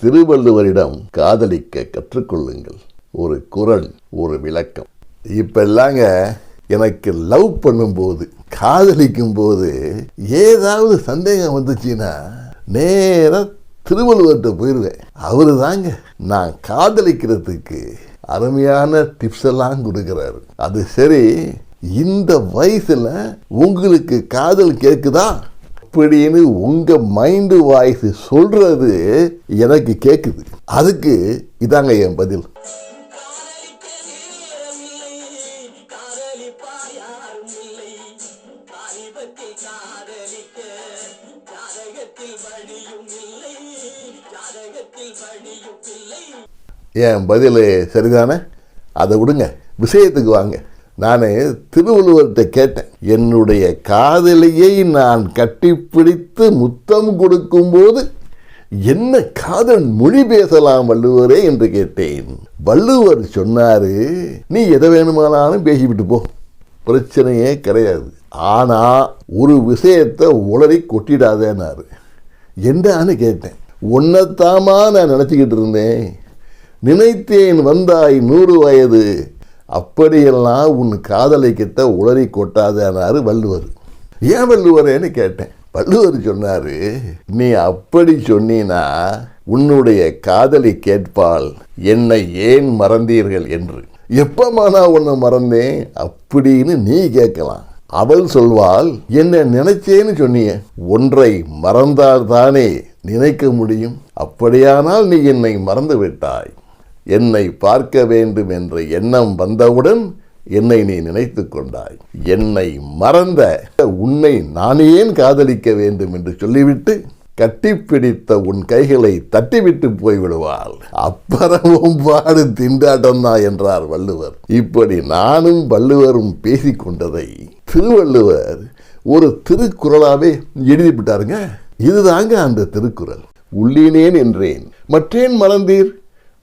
திருவள்ளுவரிடம் காதலிக்க கற்றுக்கொள்ளுங்கள். ஒரு குரல் ஒரு விளக்கம். இப்பெல்லாங்க எனக்கு லவ் பண்ணும்போது காதலிக்கும் போது ஏதாவது சந்தேகம் வந்துச்சுன்னா நேராக திருவள்ளுவர்கிட்ட போயிடுவேன் அவரு தாங்க நான் காதலிக்கிறதுக்கு அருமையான டிப்ஸ் எல்லாம் கொடுக்குறாரு. அது சரி இந்த வயசில் உங்களுக்கு காதல் கேட்குதா அப்படின்னு உங்க மைண்டு வாய்ஸ் சொல்றது எனக்கு கேக்குது. அதுக்கு இதாங்க என் பதில். என் பதில் சரிதானே? அதை விடுங்க. விஷயத்துக்கு வாங்க. நான் திருவள்ளுவர்கிட்ட கேட்டேன் என்னுடைய காதலியை நான் கட்டிப்பிடித்து முத்தம் கொடுக்கும்போது என்ன காதல் மொழி பேசலாம் வள்ளுவரே? என்று கேட்டேன். வள்ளுவர் சொன்னாரு நீ எதை வேணுமானாலும் பேசிவிட்டு போ பிரச்சனையே கிடையாது. ஆனா ஒரு விஷயத்தை உளறி கொட்டிடாதேனாரு. என்னன்னு கேட்டேன். உன்னைத்தாமா நான் நினச்சிக்கிட்டு இருந்தேன். நினைத்தேன் வந்தாய் நூறு வயது. அப்படியெல்லாம் உன் காதலை கிட்ட உளறி கொட்டாதேனாரு வள்ளுவர். ஏன் வள்ளுவரேன்னு கேட்டேன். வள்ளுவர் சொன்னாரு நீ அப்படி சொன்னீனா உன்னுடைய காதலி கேட்பாள். என்னை ஏன் மறந்தீர்கள் என்று? எப்பமா நான் உன்னை மறந்தேன்? அப்படின்னு நீ கேட்கலாம். அவள் சொல்வாள் என்ன நினைச்சேன்னு சொன்னிய. ஒன்றை மறந்தால் தானே நினைக்க முடியும். அப்படியானால் நீ என்னை மறந்து விட்டாய். என்னை பார்க்க வேண்டும் என்ற எண்ணம் வந்தவுடன் என்னை நீ நினைத்து கொண்டாய். என்னை மறந்த உன்னை நான் ஏன் காதலிக்க வேண்டும் என்று சொல்லிவிட்டு கட்டிப்பிடித்த உன் கைகளை தட்டிவிட்டு போய்விடுவாள். அப்புறமும் பாடு திண்டாட்டம் தான் என்றார் வள்ளுவர். இப்படி நானும் வள்ளுவரும் பேசிக்கொண்டதை திருவள்ளுவர் ஒரு திருக்குறளாவே எழுதிவிட்டாருங்க இதுதாங்க அந்த திருக்குறள். உள்ளினேன் என்றேன். மற்றேன் மறந்தீர்?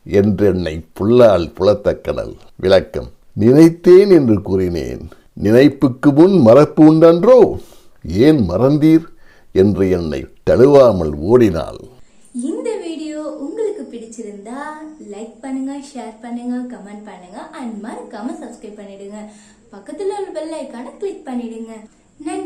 என்றென்னை புல்லால் புலத்தக்கடல் விளக்கம். நினைத்தேன் என்று கூறினேன். நினைப்புக்கு முன் மறப்பு உண்டன்றோ? ஏன் மறந்தீர்? என்று என்னை தழுவாமல் ஓடினாள். இந்த வீடியோ உங்களுக்கு பிடிச்சிருந்தா லைக் பண்ணுங்க ஷேர் பண்ணுங்க கமெண்ட் பண்ணுங்க அண்ட் மறக்காம சப்ஸ்கிரைப் பண்ணிடுங்க. பக்கத்தில் உள்ள பெல் ஐக்கான கிளிக் பண்ணிடுங்க. நன்றி.